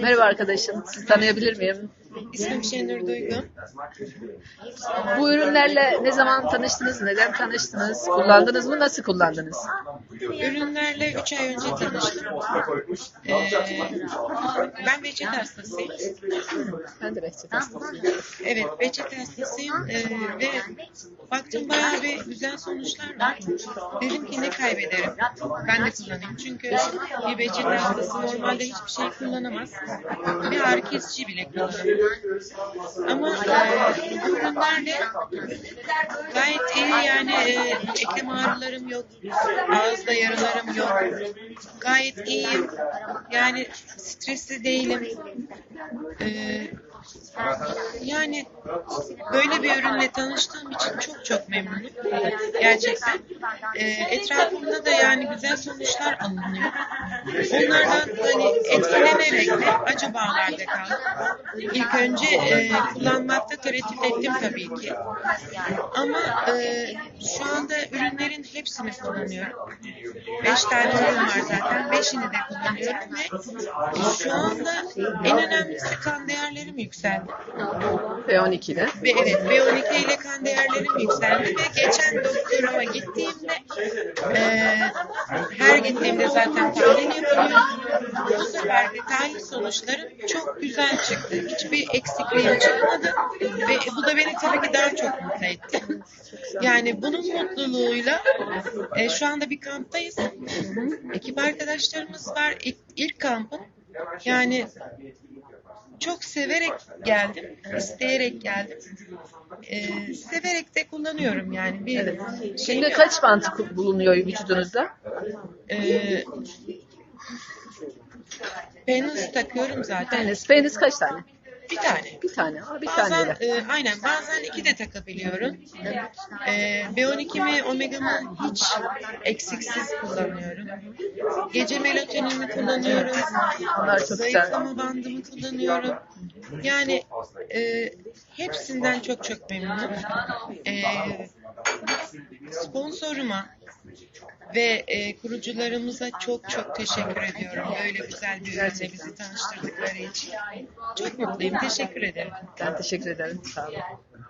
Merhaba arkadaşım, sizi tanıyabilir miyim? İsmim Şenur Duygu. Bu ürünlerle ne zaman tanıştınız, neden tanıştınız, kullandınız mı, nasıl kullandınız? Ürünlerle 3 ay önce tanıştım. Ee, ben reçete hastasıyım. Ben de reçete hastasıyım. Evet, reçete hastasıyım ee, ve baktım bayağı bir güzel sonuçlar var. Dedim ki ne kaybederim? Ben de kullanayım. Çünkü bir reçete hastası normalde hiçbir şey kullanamaz. Bir ağrı kesici bile kullanamaz. Ama e, bu ürünlerle gayet iyi yani e, eklem ağrılarım yok. Ağızda yaralarım yok. Gayet iyiyim. Yani stresli değilim. Ee, yani böyle bir ürünle tanıştığım için çok çok memnunum. Gerçekten. Ee, etrafımda da yani güzel sonuçlar alınıyor. Onlardan hani etkilenerek de acıbalarda kaldım. İlk önce e, kullanmakta tereddüt ettim tabii ki. Ama e, şu anda ürünlerin hepsini kullanıyorum. Beş tane ürün var zaten. Beşini de kullanıyorum ve şu anda en önemlisi kan değerlerim yükseldi. B12 ile. Ve evet B12 ile kan değerlerim yükseldi ve geçen doktoruma gittiğimde e, her gittiğimde zaten tahlil yapıyorum. Bu sefer de tahlil sonuçlarım çok güzel çıktı. Hiçbir eksikliğim çıkmadı ve bu da beni tabii ki daha çok mutlu etti. Yani bunun mutluluğuyla e, şu anda bir kamptayız. Ekip arkadaşlarımız var. İlk, ilk kampın. Yani çok severek geldim, isteyerek geldim. Ee, severek de kullanıyorum yani. Bir Evet. şey Şimdi kaç bant bulunuyor vücudunuzda? Ee, penis takıyorum zaten. Penis, penis kaç tane? Bir tane. Bir tane. Aa, bir Bazen taneyle. e, aynen bazen iki de takabiliyorum. E, B12'mi Omega'mı hiç eksiksiz kullanıyorum. Gece melatonini kullanıyorum. Onlar çok güzel. Zayıflama bandımı kullanıyorum. Yani e, hepsinden çok çok memnunum. E, sponsoruma ve e, kurucularımıza çok çok teşekkür ediyorum. Böyle güzel bir ürünle bizi tanıştırdıkları için. Çok mutluyum. Teşekkür ederim. Ben teşekkür ederim. Sağ olun.